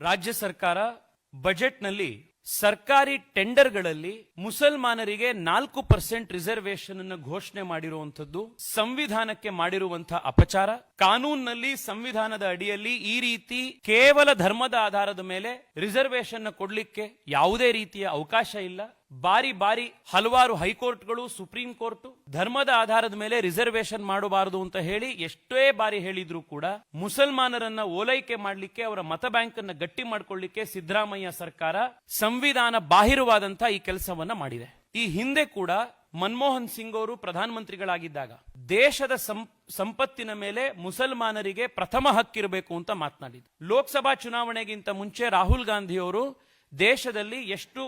ರಾಜ್ಯ ಸರ್ಕಾರ ಬಜೆಟ್ನಲ್ಲಿ ಸರ್ಕಾರಿ ಟೆಂಡರ್ಗಳಲ್ಲಿ ಮುಸಲ್ಮಾನರಿಗೆ ನಾಲ್ಕು ಪರ್ಸೆಂಟ್ ರಿಸರ್ವೇಶನ್ ಅನ್ನು ಘೋಷಣೆ ಮಾಡಿರುವಂತದ್ದು ಸಂವಿಧಾನಕ್ಕೆ ಮಾಡಿರುವಂತಹ ಅಪಚಾರ. ಕಾನೂನಿನಲ್ಲಿ ಸಂವಿಧಾನದ ಅಡಿಯಲ್ಲಿ ಈ ರೀತಿ ಕೇವಲ ಧರ್ಮದ ಆಧಾರದ ಮೇಲೆ ರಿಸರ್ವೇಶನ್ ಕೊಡ್ಲಿಕ್ಕೆ ಯಾವುದೇ ರೀತಿಯ ಅವಕಾಶ ಇಲ್ಲ. ಬಾರಿ ಬಾರಿ ಹಲವಾರು ಹೈಕೋರ್ಟ್ಗಳು, ಸುಪ್ರೀಂ ಕೋರ್ಟ್ ಧರ್ಮದ ಆಧಾರದ ಮೇಲೆ ರಿಸರ್ವೇಶನ್ ಮಾಡಬಾರದು ಅಂತ ಹೇಳಿ ಎಷ್ಟೇ ಬಾರಿ ಹೇಳಿದ್ರು ಕೂಡ ಮುಸಲ್ಮಾನರನ್ನ ಓಲೈಕೆ ಮಾಡಲಿಕ್ಕೆ, ಅವರ ಮತ ಬ್ಯಾಂಕ್ ಅನ್ನ ಗಟ್ಟಿ ಮಾಡ್ಕೊಳ್ಳಿಕ್ಕೆ ಸಿದ್ದರಾಮಯ್ಯ ಸರ್ಕಾರ ಸಂವಿಧಾನ ಬಾಹಿರವಾದಂತಹ ಈ ಕೆಲಸವನ್ನ ಮಾಡಿದೆ. ಈ ಹಿಂದೆ ಕೂಡ ಮನಮೋಹನ್ ಸಿಂಗ್ ಅವರು ಪ್ರಧಾನಮಂತ್ರಿಗಳಾಗಿದ್ದಾಗ ದೇಶದ ಸಂಪತ್ತಿನ ಮೇಲೆ ಮುಸಲ್ಮಾನರಿಗೆ ಪ್ರಥಮ ಹಕ್ಕಿರಬೇಕು ಅಂತ ಮಾತನಾಡಿದ್ರು ಲೋಕಸಭಾ ಚುನಾವಣೆಗಿಂತ ಮುಂಚೆ ರಾಹುಲ್ ಗಾಂಧಿ ಅವರು ದೇಶದಲ್ಲಿ ಎಷ್ಟು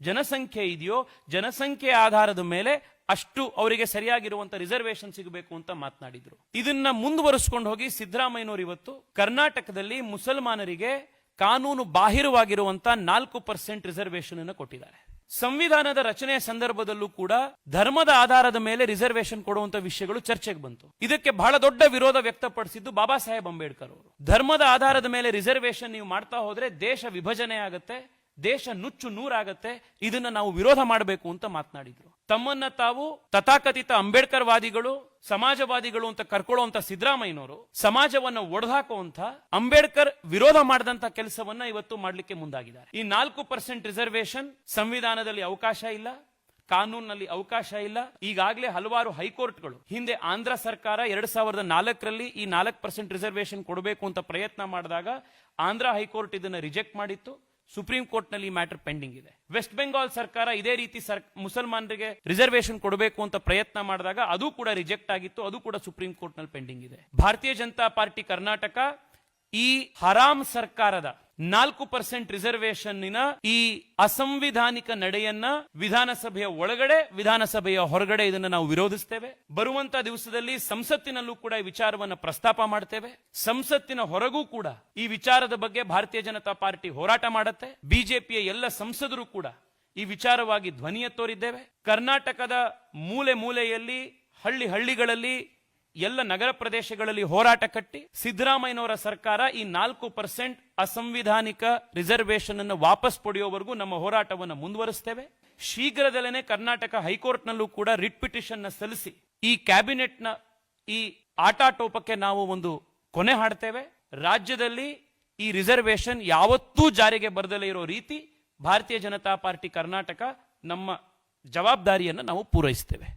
ಜನಸಂಖ್ಯೆ ಇದೆಯೋ, ಜನಸಂಖ್ಯೆ ಆಧಾರದ ಮೇಲೆ ಅಷ್ಟು ಅವರಿಗೆ ಸರಿಯಾಗಿರುವಂತ ರಿಸರ್ವೇಶನ್ ಸಿಗಬೇಕು ಅಂತ ಮಾತನಾಡಿದ್ರು. ಇದನ್ನ ಮುಂದುವರಿಸಿಕೊಂಡು ಹೋಗಿ ಸಿದ್ದರಾಮಯ್ಯನವರು ಇವತ್ತು ಕರ್ನಾಟಕದಲ್ಲಿ ಮುಸಲ್ಮಾನರಿಗೆ ಕಾನೂನು ಬಾಹಿರವಾಗಿರುವಂತ ನಾಲ್ಕು ಪರ್ಸೆಂಟ್ ರಿಸರ್ವೇಶನ್ ಅನ್ನು ಕೊಟ್ಟಿದ್ದಾರೆ. ಸಂವಿಧಾನದ ರಚನೆಯ ಸಂದರ್ಭದಲ್ಲೂ ಕೂಡ ಧರ್ಮದ ಆಧಾರದ ಮೇಲೆ ರಿಸರ್ವೇಶನ್ ಕೊಡುವಂತ ವಿಷಯಗಳು ಚರ್ಚೆಗೆ ಬಂತು. ಇದಕ್ಕೆ ಬಹಳ ದೊಡ್ಡ ವಿರೋಧ ವ್ಯಕ್ತಪಡಿಸಿದ್ದು ಬಾಬಾ ಸಾಹೇಬ್ ಅಂಬೇಡ್ಕರ್ ಅವರು. ಧರ್ಮದ ಆಧಾರದ ಮೇಲೆ ರಿಸರ್ವೇಶನ್ ನೀವು ಮಾಡ್ತಾ ಹೋದ್ರೆ ದೇಶ ವಿಭಜನೆ ಆಗತ್ತೆ ದೇಶ ನುಚ್ಚು ನೂರಾಗತ್ತೆ, ಇದನ್ನ ನಾವು ವಿರೋಧ ಮಾಡಬೇಕು ಅಂತ ಮಾತನಾಡಿದ್ರು. ತಮ್ಮನ್ನ ತಾವು ತಥಾಕಥಿತ ಅಂಬೇಡ್ಕರ್ ವಾದಿಗಳು ಸಮಾಜವಾದಿಗಳು ಅಂತ ಕರ್ಕೊಳ್ಳುವಂತ ಸಿದ್ದರಾಮಯ್ಯನವರು, ಸಮಾಜವನ್ನ ಒಡೆದಾಕುವಂತ ಅಂಬೇಡ್ಕರ್ ವಿರೋಧ ಮಾಡಿದಂತ ಕೆಲಸವನ್ನ ಇವತ್ತು ಮಾಡ್ಲಿಕ್ಕೆ ಮುಂದಾಗಿದ್ದಾರೆ. ಈ ನಾಲ್ಕು ಪರ್ಸೆಂಟ್ ರಿಸರ್ವೇಶನ್ ಸಂವಿಧಾನದಲ್ಲಿ ಅವಕಾಶ ಇಲ್ಲ ಕಾನೂನಿನಲ್ಲಿ ಅವಕಾಶ ಇಲ್ಲ. ಈಗಾಗಲೇ ಹಲವಾರು ಹೈಕೋರ್ಟ್ಗಳು, ಹಿಂದೆ ಆಂಧ್ರ ಸರ್ಕಾರ ಎರಡ್ ಸಾವಿರದ ನಾಲ್ಕರಲ್ಲಿ ಈ ನಾಲ್ಕು ಪರ್ಸೆಂಟ್ ರಿಸರ್ವೇಶನ್ ಕೊಡಬೇಕು ಅಂತ ಪ್ರಯತ್ನ ಮಾಡಿದಾಗ ಆಂಧ್ರ ಹೈಕೋರ್ಟ್ ಇದನ್ನ ರಿಜೆಕ್ಟ್ ಮಾಡಿತ್ತು. ಸುಪ್ರೀಂ ಕೋರ್ಟ್ನಲ್ಲಿ ಮ್ಯಾಟರ್ ಪೆಂಡಿಂಗ್ ಇದೆ. ವೆಸ್ಟ್ ಬೆಂಗಾಲ್ ಸರ್ಕಾರ ಇದೇ ರೀತಿ ಸರ್, ಮುಸಲ್ಮಾನರಿಗೆ ರಿಸರ್ವೇಶನ್ ಕೊಡಬೇಕು ಅಂತ ಪ್ರಯತ್ನ ಮಾಡಿದಾಗ ಅದು ಕೂಡ ರಿಜೆಕ್ಟ್ ಆಗಿತ್ತು, ಅದು ಕೂಡ ಸುಪ್ರೀಂ ಕೋರ್ಟ್ನಲ್ಲಿ ಪೆಂಡಿಂಗ್ ಇದೆ. ಭಾರತೀಯ ಜನತಾ ಪಾರ್ಟಿ ಕರ್ನಾಟಕ ಈ ಹರಾಮ್ ಸರ್ಕಾರದ ನಾಲ್ಕು ಪರ್ಸೆಂಟ್ ರಿಸರ್ವೇಶನ್ನಿನ ಈ ಅಸಂವಿಧಾನಿಕ ನಡೆಯನ್ನ ವಿಧಾನಸಭೆಯ ಒಳಗಡೆ, ವಿಧಾನಸಭೆಯ ಹೊರಗಡೆ ಇದನ್ನ ನಾವು ವಿರೋಧಿಸ್ತೇವೆ. ಬರುವಂತ ದಿವಸದಲ್ಲಿ ಸಂಸತ್ತಿನಲ್ಲೂ ಕೂಡ ಈ ವಿಚಾರವನ್ನ ಪ್ರಸ್ತಾಪ ಮಾಡ್ತೇವೆ. ಸಂಸತ್ತಿನ ಹೊರಗೂ ಕೂಡ ಈ ವಿಚಾರದ ಬಗ್ಗೆ ಭಾರತೀಯ ಜನತಾ ಪಾರ್ಟಿ ಹೋರಾಟ ಮಾಡುತ್ತೆ. ಬಿಜೆಪಿಯ ಎಲ್ಲ ಸಂಸದರು ಕೂಡ ಈ ವಿಚಾರವಾಗಿ ಧ್ವನಿಯ ತೋರಿದ್ದೇವೆ. ಕರ್ನಾಟಕದ ಮೂಲೆ ಮೂಲೆಯಲ್ಲಿ, ಹಳ್ಳಿ ಹಳ್ಳಿಗಳಲ್ಲಿ ಎಲ್ಲ ನಗರ ಪ್ರದೇಶಗಳಲ್ಲಿ ಹೋರಾಟ ಕಟ್ಟಿ ಸಿದ್ದರಾಮಯ್ಯನವರ ಸರ್ಕಾರ ಈ ನಾಲ್ಕು ಪರ್ಸೆಂಟ್ ಅಸಂವಿಧಾನಿಕ ರಿಸರ್ವೇಶನ್ ಅನ್ನು ವಾಪಸ್ ಪಡೆಯುವವರೆಗೂ ನಮ್ಮ ಹೋರಾಟವನ್ನು ಮುಂದುವರಿಸ್ತೇವೆ. ಶೀಘ್ರದಲ್ಲೇ ಕರ್ನಾಟಕ ಹೈಕೋರ್ಟ್ನಲ್ಲೂ ಕೂಡ ರಿಟ್ ಪಿಟಿಷನ್ ಸಲ್ಲಿಸಿ ಈ ಕ್ಯಾಬಿನೆಟ್ನ ಈ ಆಟಾಟೋಪಕ್ಕೆ ನಾವು ಒಂದು ಕೊನೆ ಹಾಡ್ತೇವೆ. ರಾಜ್ಯದಲ್ಲಿ ಈ ರಿಸರ್ವೇಶನ್ ಯಾವತ್ತೂ ಜಾರಿಗೆ ಬರದಲ್ಲೇ ಇರೋ ರೀತಿ ಭಾರತೀಯ ಜನತಾ ಪಾರ್ಟಿ ಕರ್ನಾಟಕ ನಮ್ಮ ಜವಾಬ್ದಾರಿಯನ್ನು ನಾವು ಪೂರೈಸ್ತೇವೆ.